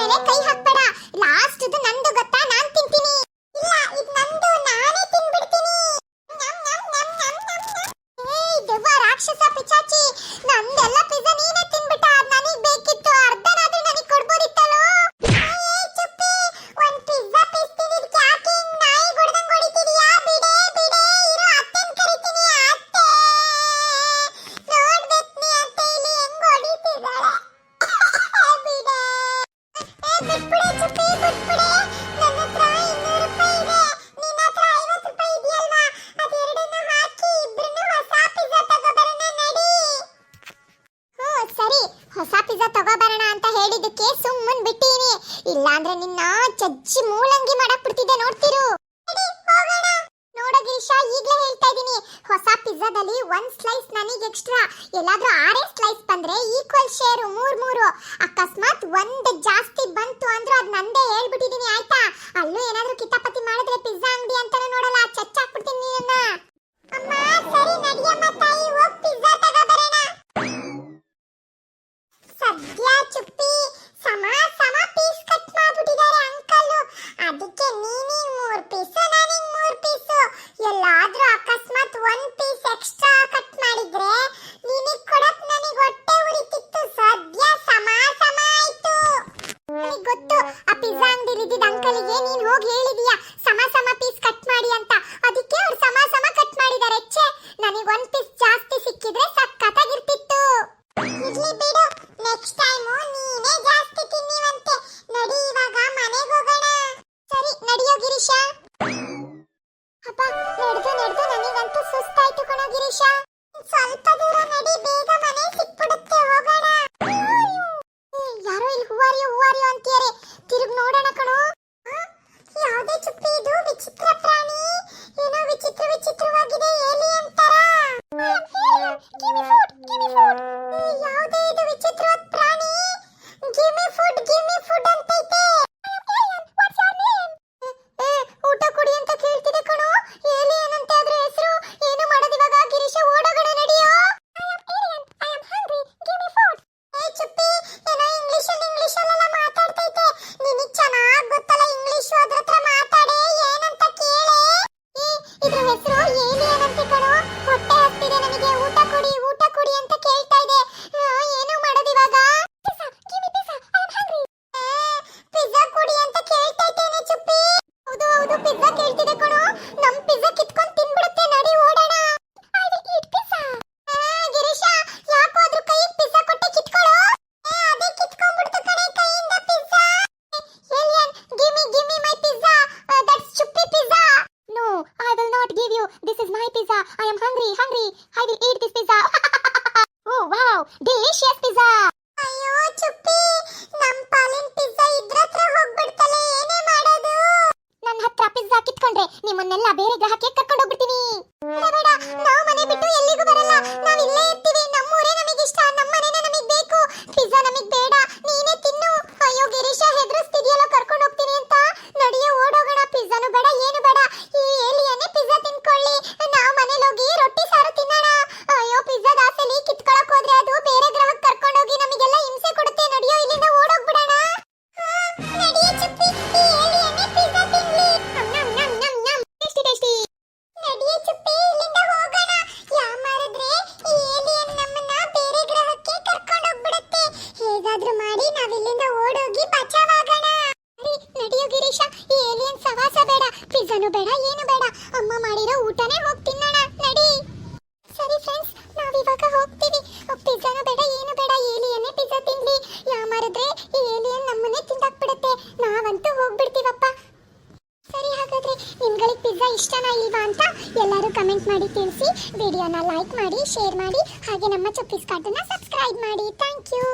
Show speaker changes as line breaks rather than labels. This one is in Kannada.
ಮೇಲೆ ಕೈ ಹಾಕ್ಬೇಡ. ಲಾಸ್ಟ್ ಇದು ನಂದು ಗೊತ್ತಾ? ನಾನ್ ತಿಂತೀನಿ. ಇಲ್ಲ, ಇದು ನಂದು, ನಾನೇ ತಿನ್ಬಿಡ್ತೀನಿ. ನಮ್ ನಮ್ ನಮ್ ನಮ್ ನಮ್ ನಮ್. ದೆವ್ವ, ರಾಕ್ಷಸ, ಪಿಚಾಚಿ. ನಂದೆಲ್ಲ ಪಿಜ್ಜಾ ನೀನೇ ಇಲ್ಲಾಂದ್ರೆ ನಿನ್ನ ಚಜ್ಜಿ ಮೂಲಂಗಿ ಮಾಡಕ್ ಬಿಡ್ತಿದ್ದೆ ನೋಡ್ತಿರು. ನೋಡ ಈಗಲೇ ಹೇಳ್ತಾ ಇದೀನಿ. ಹೊಸ ಪಿಜ್ಜಾದಲ್ಲಿ ಒಂದ್ ಸ್ಲೈಸ್ ನನಗೆ ಎಕ್ಸ್ಟ್ರಾ ಎಲ್ಲಾದರೂ ಆರೇ ಸ್ಲೈಸ್ ಬಂದ್ರೆ ಈಕ್ವಲ್ ಶೇರ್ ಮೂರ್ ಮೂರು. ಅಕಸ್ಮಾತ್ ಒಂದು ಜಾಸ್ತಿ ಬಂತು ಅಂದ್ರೆ ಅದ್ ನಂದೇ ಹೇಳ್ಬಿಟ್ಟಿದೀನಿ, ಆಯ್ತಾ? ಅಲ್ಲೂ ಏನಾದರೂ ಕಿತಾಪತಿ ಮಾಡಿದ್ರೆ ಪಿಜ್ಜಾ ಅಂಗಡಿ ಅಂತಾನೆ ನೋಡಲ್ಲ, ಚಚ್ಚಾಕ್ಬಿಡ್ತೀನಿ ನಿನ್ನ ಅಮ್ಮ, ಸರಿ, ನಡಿಯಮ್ಮ ತಾಯಿ, ಹೋಗ್ ಪಿಜ್ಜಾ ತಗೋಬರೋಣ ಸದ್ಯ ಚುಪ್ಪಿ ಸಮ ಸಮ ಪೀಸ್ ಕಟ್ ಮಾಡ್ಬಿಟ್ಟಿದ್ದಾರೆ ಅಂಕಲ್ ಅದಕ್ಕೆ ನೀನಿಗ್ ಮೂರ್ ಪೀಸ್ ನಾನಿಗ್ ಮೂರ್ ಪೀಸ್ ಎಲ್ಲಾದ್ರೂ ಅಕಸ್ಮಾತ್ ಒಂದ್ ಪೀಸ್ ಎಕ್ಸ್ಟ್ರಾ ಕಟ್ ಮಾಡಿದ್ರೆ ನಿನಗ್ ಕೊಡಕ್ ನನಗ್ ಹೊಟ್ಟೆ ಉರಿತಿತ್ತು ಸದ್ಯ ಸಮ ಸಮ ಆಯ್ತು ನನಗ್ ಗೊತ್ತು ಆ ಪಿಜ್ಜಾ ಅಂಗಡಿ ಇದ್ದಿದ್ದ ಅಂಕಲಿಗೆ ನೀನ್ ಹೋಗಿ ಹೇಳಿದೀಯ? ಸಮ ಸಮ ಪೀಸ್ ಕಟ್ ಮಾಡಿ ಅಂತ. ಅದಕ್ಕೆ ಅವ್ರು ಸಮ ಸಮ ಕಟ್ ಮಾಡಿದ್ದಾರೆ ಛೇ, ನನಗ್ ಒಂದ್ ಪೀಸ್ ಜಾಸ್ತಿ ಸಿಕ್ಕಿದ್ರೆ ಸಕ್ಕತ್ತಾಗಿರ್ತಿತ್ತು ಇರ್ಲಿ ಬಿಡು ನೆಕ್ಸ್ಟ್ ಟೈಮ್ ನೀನೇ ಜಾಸ್ತಿ ತಿನ್ನಿವಂತೆ. ನಡಿ ಇವಾಗ ಮನೆಗೆ ಹೋಗೋಣ. ಸರಿ, ನಡಿಯೋ ಗಿರೀಶ. ಅಪ್ಪ, ನಡೆದು ನಡೆದು. ನನಗಂತೂ ಸುಸ್ತಾಯ್ತು ಕಣೋ ಗಿರೀಶ. ಸ್ವಲ್ಪ ಪಿಜ್ಜಾ ಕಿತ್ಕೊಂಡ್ ತಿನ್ಬಿಡುತ್ತೆ ನಡಿ ಓಡೋಣ ಆ, ಗಿರೀಶ ಯಾಕೋ ಅದ್ರ ಕೈಗೆ ಪಿಜ್ಜಾ ಕೊಟ್ಟೆ ಕಿತ್ಕೊಳ್ಳೋ ಏ, ಅದೇ ಕಿತ್ಕೊಂಡ್ಬಿಡ್ತು ಕಣೆ ಕೈಯಿಂದ pizza alien give me give me my pizza that's Chuppi pizza No, I will not give you. This is my pizza. I am hungry, hungry. I will eat this pizza. oh, wow. Delicious pizza. ಅಯ್ಯೋ ಚುಪ್ಪಿ ನಮ್ ಪಾಲಿನ ಪಿಜ್ಜಾ ಇದ್ರ ಕಿತ್ಕೊಂಡ್ರೆ ನಿಮ್ಮನ್ನೆಲ್ಲ ಬೇರೆ ಗ್ರಹಕ್ಕೆ ಕರ್ಕೊಂಡು ಹೋಗ್ಬಿಡ್ತೀನಿ ಇಷ್ಟನಾ ಇಲ್ವಾ ಅಂತ ಎಲ್ಲರೂ ಕಮೆಂಟ್ ಮಾಡಿ ತಿಳಿಸಿ. ವಿಡಿಯೋನ ಲೈಕ್ ಮಾಡಿ ಶೇರ್ ಮಾಡಿ, ಹಾಗೆ ನಮ್ಮ ಚಪ್ಪಿಸ್ ಕಾರ್ಟನ್ನ ಸಬ್ಸ್ಕ್ರೈಬ್ ಮಾಡಿ. Thank you